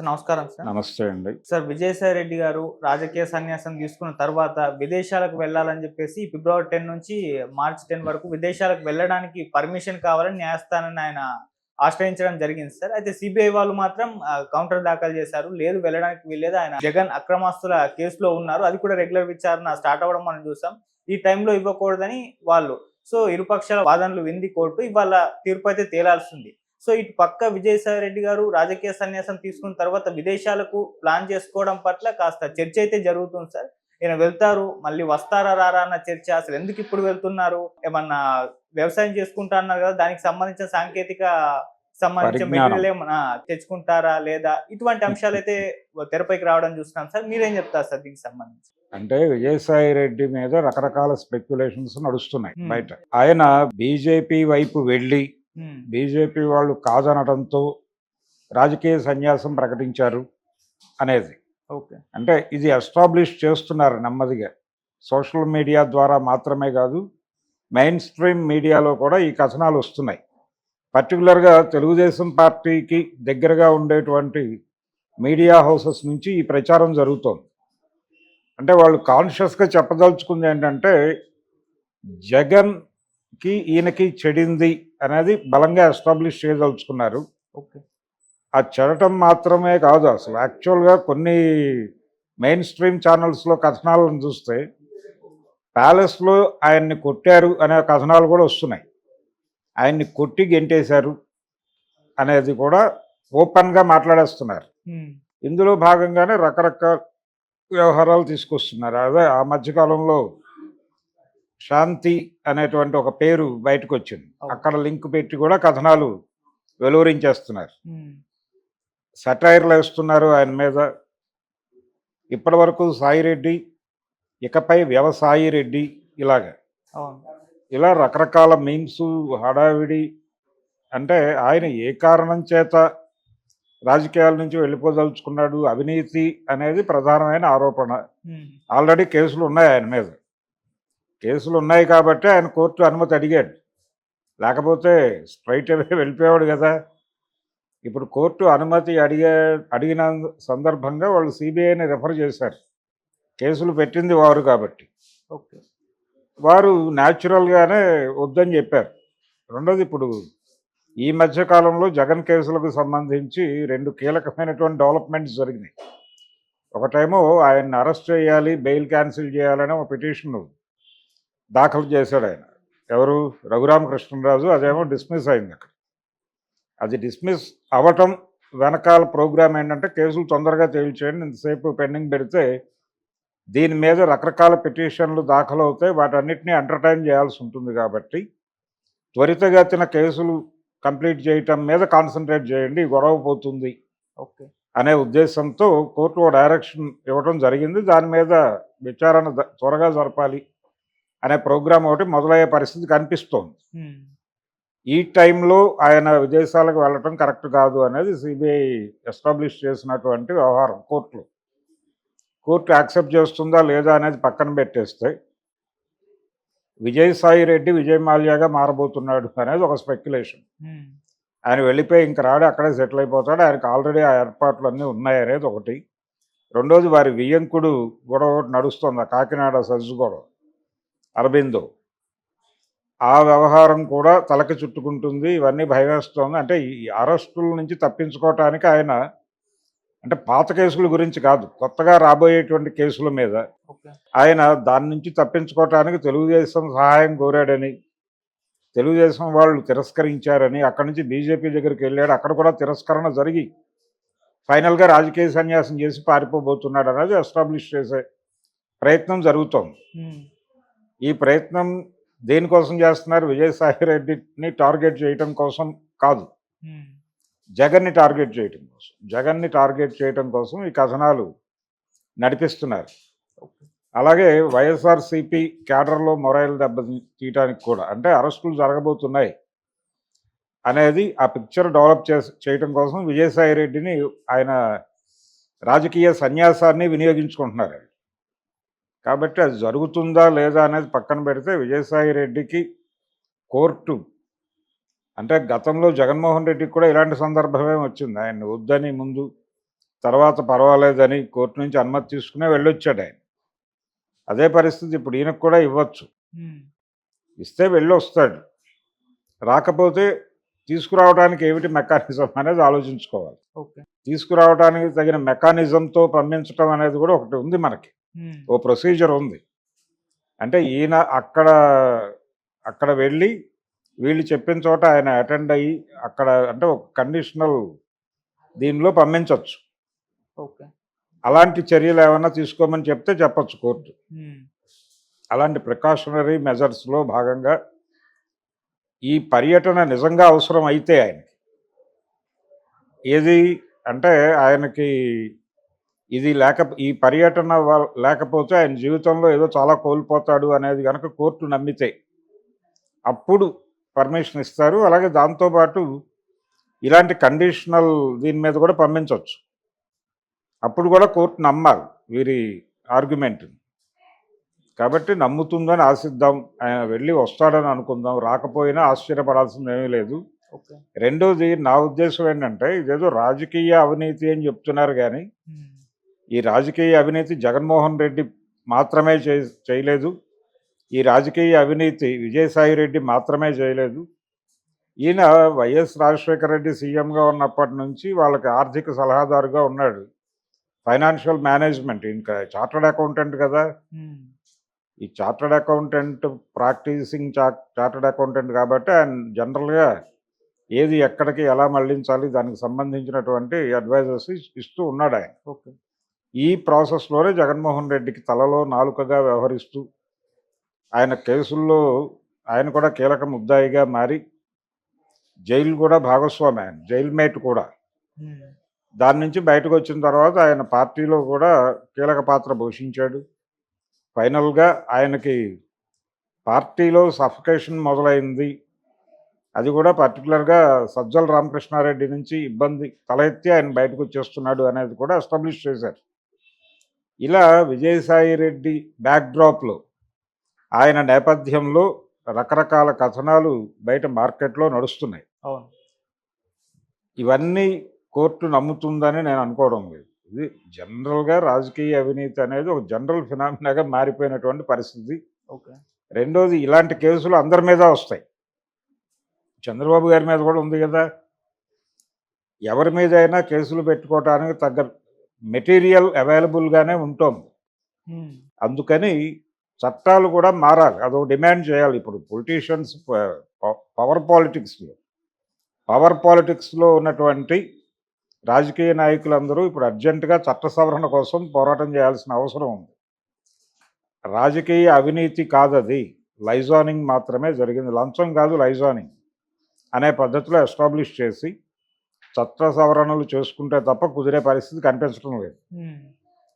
Sir నమస్కారం sir. నమస్తే అండి. సార్ విజయసాయి రెడ్డి గారు రాజకీయ సన్యాసం తీసుకున్న తర్వాత విదేశాలకు వెళ్ళాలని చెప్పేసి ఫిబ్రవరి టెన్ నుంచి మార్చ్ టెన్ వరకు విదేశాలకు వెళ్ళడానికి పర్మిషన్ కావాలని న్యాయస్థానాన్ని ఆయన ఆశ్రయించడం జరిగింది సార్. అయితే సిబిఐ వాళ్ళు మాత్రం కౌంటర్ దాఖలు చేశారు. లేదు వెళ్ళడానికి వీల్లేదు. ఆయన జగన్ అక్రమాస్తుల కేసులో ఉన్నారు. అది కూడా రెగ్యులర్ విచారణ స్టార్ట్ అవ్వడం మనం చూసాం. ఈ టైంలో ఇవ్వకూడదని వాళ్ళు. సో ఇరుపక్షాల వాదనలు వింది కోర్టు. ఇవాళ తీర్పు అయితే తేలాల్సింది. సో ఇటు పక్క విజయసాయి రెడ్డి గారు రాజకీయ సన్యాసం తీసుకున్న తర్వాత విదేశాలకు ప్లాన్ చేసుకోవడం పట్ల కాస్త చర్చ అయితే జరుగుతుంది సార్. ఈయన వెళ్తారు మళ్ళీ వస్తారా రారా అన్న చర్చ అసలు ఎందుకు ఇప్పుడు వెళ్తున్నారు? ఏమన్నా వ్యవసాయం చేసుకుంటా అన్నారు కదా దానికి సంబంధించిన సాంకేతిక సంబంధించిన పరిజ్ఞానం. మెటీరియల్ ఏమన్నా తెచ్చుకుంటారా లేదా? ఇటువంటి అంశాలు అయితే తెరపైకి రావడం చూస్తున్నాం సార్. మీరేం చెప్తారు సార్ దీనికి సంబంధించి? అంటే విజయసాయి రెడ్డి మీద రకరకాల స్పెక్యులేషన్స్ నడుస్తున్నాయి. బయట. ఆయన బీజేపీ వైపు వెళ్ళి బీజేపీ వాళ్ళు కాదనడంతో రాజకీయ సన్యాసం ప్రకటించారు అనేది. ఓకే. అంటే ఇది ఎస్టాబ్లిష్ చేస్తున్నారు నెమ్మదిగా. సోషల్ మీడియా ద్వారా మాత్రమే కాదు మెయిన్ స్ట్రీమ్ మీడియాలో కూడా ఈ కథనాలు వస్తున్నాయి. పర్టికులర్గా తెలుగుదేశం పార్టీకి దగ్గరగా ఉండేటువంటి మీడియా హౌసెస్ నుంచి ఈ ప్రచారం జరుగుతోంది. అంటే వాళ్ళు కాన్షియస్గా చెప్పదలుచుకుంది ఏంటంటే జగన్కి ఈయనకి చెడింది అనేది బలంగా ఎస్టాబ్లిష్ చేయదలుచుకున్నారు. ఓకే. ఆ చెడటం మాత్రమే కాదు అసలు. యాక్చువల్గా కొన్ని మెయిన్ స్ట్రీమ్ ఛానల్స్లో కథనాలను చూస్తే ప్యాలెస్లో ఆయన్ని కొట్టారు అనే కథనాలు కూడా వస్తున్నాయి. ఆయన్ని కొట్టి గెంటేశారు అనేది కూడా ఓపెన్గా మాట్లాడేస్తున్నారు. ఇందులో భాగంగానే రకరకాల వ్యవహారాలు తీసుకొస్తున్నారు. అదే ఆ మధ్యకాలంలో శాంతి అనేటువంటి ఒక పేరు బయటకు వచ్చింది అక్కడ లింక్ పెట్టి కూడా కథనాలు వెలువరించేస్తున్నారు. సటైర్లు వేస్తున్నారు ఆయన మీద. ఇప్పటి వరకు సాయిరెడ్డి ఇకపై వ్యవసాయి రెడ్డి ఇలాగ ఇలా రకరకాల మీమ్స్ హడావిడి అంటే ఆయన ఏ కారణం చేత రాజకీయాల నుంచి వెళ్ళిపోదలుచుకున్నాడు అవినీతి అనేది ప్రధానమైన ఆరోపణ. ఆల్రెడీ కేసులు ఉన్నాయి ఆయన మీద. కేసులు ఉన్నాయి కాబట్టి ఆయన కోర్టు అనుమతి అడిగాడు. లేకపోతే స్ట్రైట్ అవే వెళ్ళిపోయాడు కదా. ఇప్పుడు కోర్టు అనుమతి అడిగే అడిగిన సందర్భంగా వాళ్ళు సిబిఐని రెఫర్ చేశారు. కేసులు పెట్టింది వారు కాబట్టి. ఓకే. వారు న్యాచురల్గానే వద్దని చెప్పారు. రెండోది ఇప్పుడు ఈ మధ్య కాలంలో జగన్ కేసులకు సంబంధించి రెండు కీలకమైనటువంటి డెవలప్మెంట్స్ జరిగినాయి. ఒకటేమో ఆయన్ని అరెస్ట్ చేయాలి బెయిల్ క్యాన్సిల్ చేయాలని ఒక పిటిషన్ దాఖలు చేశాడు ఆయన. ఎవరు? రఘురామకృష్ణరాజు. అదేమో డిస్మిస్ అయింది అక్కడ. అది డిస్మిస్ అవ్వటం వెనకాల ప్రోగ్రామ్ ఏంటంటే కేసులు తొందరగా తేల్చేయండి. ఇంతసేపు పెండింగ్ పెడితే దీని మీద రకరకాల పిటిషన్లు దాఖలు అవుతాయి వాటన్నిటిని ఎంటర్టైన్ చేయాల్సి ఉంటుంది కాబట్టి త్వరితగతిన కేసులు కంప్లీట్ చేయటం మీద కాన్సన్ట్రేట్ చేయండి. గొడవ పోతుంది ఓకే. అనే ఉద్దేశంతో కోర్టు డైరెక్షన్ ఇవ్వడం జరిగింది. దాని మీద విచారణ త్వరగా జరపాలి. అనే ప్రోగ్రాం ఒకటి మొదలయ్యే పరిస్థితి కనిపిస్తోంది. ఈ టైంలో ఆయన విదేశాలకు వెళ్ళటం కరెక్ట్ కాదు అనేది సిబిఐ ఎస్టాబ్లిష్ చేసినటువంటి వ్యవహారం కోర్టులో. కోర్టు యాక్సెప్ట్ చేస్తుందా లేదా అనేది పక్కన పెట్టేస్తే విజయసాయి రెడ్డి విజయ్ మాల్యాగా మారబోతున్నాడు అనేది ఒక స్పెక్యులేషన్. ఆయన వెళ్ళిపోయి ఇంక రాడు అక్కడే సెటిల్ అయిపోతాడు. ఆయనకు ఆల్రెడీ ఆ ఏర్పాట్లు అన్నీ ఉన్నాయి అనేది ఒకటి. రెండోది వారి వియ్యంకుడు గొడవ ఒకటి నడుస్తుంది ఆ కాకినాడ సజ్జు గొడవ. అరబిందో. ఆ వ్యవహారం కూడా తలకి చుట్టుకుంటుంది. ఇవన్నీ భయవేస్తోంది అంటే ఈ అరెస్టుల నుంచి తప్పించుకోవటానికి ఆయన అంటే పాత కేసుల గురించి కాదు కొత్తగా రాబోయేటువంటి కేసుల మీద ఆయన దాని నుంచి తప్పించుకోవటానికి తెలుగుదేశం సహాయం కోరాడని తెలుగుదేశం వాళ్ళు తిరస్కరించారని అక్కడి నుంచి బీజేపీ దగ్గరికి వెళ్ళాడు. అక్కడ కూడా తిరస్కరణ జరిగి ఫైనల్గా రాజకీయ సన్యాసం చేసి పారిపోబోతున్నాడు అనేది ఎస్టాబ్లిష్ చేసే ప్రయత్నం జరుగుతోంది. ఈ ప్రయత్నం దేనికోసం చేస్తున్నారు? విజయసాయి రెడ్డిని టార్గెట్ చేయటం కోసం కాదు. జగన్ని టార్గెట్ చేయటం కోసం. జగన్ని టార్గెట్ చేయటం కోసం ఈ కథనాలు నడిపిస్తున్నారు. అలాగే వైఎస్ఆర్సీపీ క్యాడర్లో మొరైల్ దెబ్బ తీయటానికి కూడా అంటే అరెస్టులు జరగబోతున్నాయి అనేది ఆ పిక్చర్ డెవలప్ చేయటం కోసం విజయసాయి రెడ్డిని ఆయన రాజకీయ సన్యాసాన్ని వినియోగించుకుంటున్నారు. కాబట్టి అది జరుగుతుందా లేదా అనేది పక్కన పెడితే విజయసాయి రెడ్డికి కోర్టు. అంటే గతంలో జగన్మోహన్ రెడ్డికి కూడా ఇలాంటి సందర్భమే వచ్చింది. ఆయన్ని వద్దని ముందు తర్వాత పర్వాలేదని కోర్టు నుంచి అనుమతి తీసుకునే వెళ్ళొచ్చాడు ఆయన. అదే పరిస్థితి ఇప్పుడు ఈయనకు కూడా ఇవ్వచ్చు. ఇస్తే వెళ్ళి వస్తాడు రాకపోతే తీసుకురావడానికి ఏమిటి మెకానిజం అనేది ఆలోచించుకోవాలి. తీసుకురావడానికి తగిన మెకానిజంతో పంపించడం అనేది కూడా ఒకటి ఉంది మనకి. ఓ ప్రొసీజర్ ఉంది. అంటే ఈయన అక్కడ అక్కడ వెళ్ళి వీళ్ళు చెప్పిన చోట ఆయన అటెండ్ అయ్యి అక్కడ అంటే ఒక కండిషనల్ దీనిలో పంపించవచ్చు ఓకే. అలాంటి చర్యలు ఏమైనా తీసుకోమని చెప్తే చెప్పొచ్చు కోర్టు. అలాంటి ప్రికాషనరీ మెజర్స్లో భాగంగా ఈ పర్యటన నిజంగా అవసరం అయితే ఆయనకి. ఏది అంటే ఆయనకి ఇది లేక ఈ పర్యటన లేకపోతే ఆయన జీవితంలో ఏదో చాలా కోల్పోతాడు అనేది కనుక కోర్టు నమ్మితే అప్పుడు పర్మిషన్ ఇస్తారు. అలాగే దాంతోపాటు ఇలాంటి కండిషనల్ దీని మీద కూడా పంపించవచ్చు. అప్పుడు కూడా కోర్టు నమ్మాలి వీరి ఆర్గ్యుమెంట్ కాబట్టి నమ్ముతుందని ఆశిద్దాం. ఆయన వెళ్ళి వస్తాడని అనుకుందాం. రాకపోయినా ఆశ్చర్యపడాల్సింది ఏమీ లేదు. రెండోది నా ఉద్దేశం ఏంటంటే ఇదేదో రాజకీయ అవినీతి అని చెప్తున్నారు కానీ ఈ రాజకీయ అవినీతి జగన్మోహన్ రెడ్డి మాత్రమే చే- చేయలేదు. ఈ రాజకీయ అవినీతి విజయసాయి రెడ్డి మాత్రమే చేయలేదు. ఈయన వైఎస్ రాజశేఖర రెడ్డి సీఎంగా ఉన్నప్పటి నుంచి వాళ్ళకి ఆర్థిక సలహాదారుగా ఉన్నాడు. ఫైనాన్షియల్ మేనేజ్మెంట్ ఇంకా చార్టర్డ్ అకౌంటెంట్ కదా. ఈ chartered accountant practising chartered accountant కాబట్టి ఆయన జనరల్గా ఏది ఎక్కడికి ఎలా మళ్ళించాలి దానికి సంబంధించినటువంటి అడ్వైజర్స్ ఇస్తూ ఉన్నాడు ఆయన ఓకే. ఈ ప్రాసెస్లోనే జగన్మోహన్ రెడ్డికి తలలో నాలుకగా వ్యవహరిస్తూ ఆయన కేసుల్లో ఆయన కూడా కీలక ముద్దాయిగా మారి జైలు కూడా భాగస్వామి ఆయన జైలు మేట్ కూడా. దాని నుంచి బయటకు వచ్చిన తర్వాత ఆయన పార్టీలో కూడా కీలక పాత్ర పోషించాడు. ఫైనల్గా ఆయనకి పార్టీలో సఫికేషన్ మొదలైంది. అది కూడా పర్టికులర్గా సజ్జల రామకృష్ణారెడ్డి నుంచి ఇబ్బంది తలెత్తి ఆయన బయటకు వచ్చేస్తున్నాడు అనేది కూడా ఎస్టాబ్లిష్ చేశారు. ఇలా విజయసాయి రెడ్డి బ్యాక్డ్రాప్లో ఆయన నేపథ్యంలో రకరకాల కథనాలు బయట మార్కెట్లో నడుస్తున్నాయి. అవును. ఇవన్నీ కోర్టు నమ్ముతుందని నేను అనుకోవడం లేదు. ఇది జనరల్గా రాజకీయ అవినీతి అనేది ఒక జనరల్ ఫినామినాగా మారిపోయినటువంటి పరిస్థితి. ఓకే. రెండోది ఇలాంటి కేసులు అందరి మీద వస్తాయి. చంద్రబాబు గారి మీద కూడా ఉంది కదా. ఎవరి మీద అయినా కేసులు పెట్టుకోవడానికి తగ్గ మెటీరియల్ అవైలబుల్గానే ఉంటుంది అందుకని చట్టాలు కూడా మారాలి. అదొక డిమాండ్ చేయాలి. ఇప్పుడు పొలిటీషియన్స్ పవర్ పాలిటిక్స్లో పవర్ పాలిటిక్స్లో ఉన్నటువంటి రాజకీయ నాయకులందరూ ఇప్పుడు అర్జెంటుగా చట్ట సవరణ కోసం పోరాటం చేయాల్సిన అవసరం ఉంది. రాజకీయ అవినీతి కాదది. లైజానింగ్ మాత్రమే జరిగింది. లంచం కాదు లైజానింగ్ అనే పద్ధతిలో ఎస్టాబ్లిష్ చేసి చట్ట సవరణలు చేసుకుంటే తప్ప కుదిరే పరిస్థితి కనిపించడం లేదు.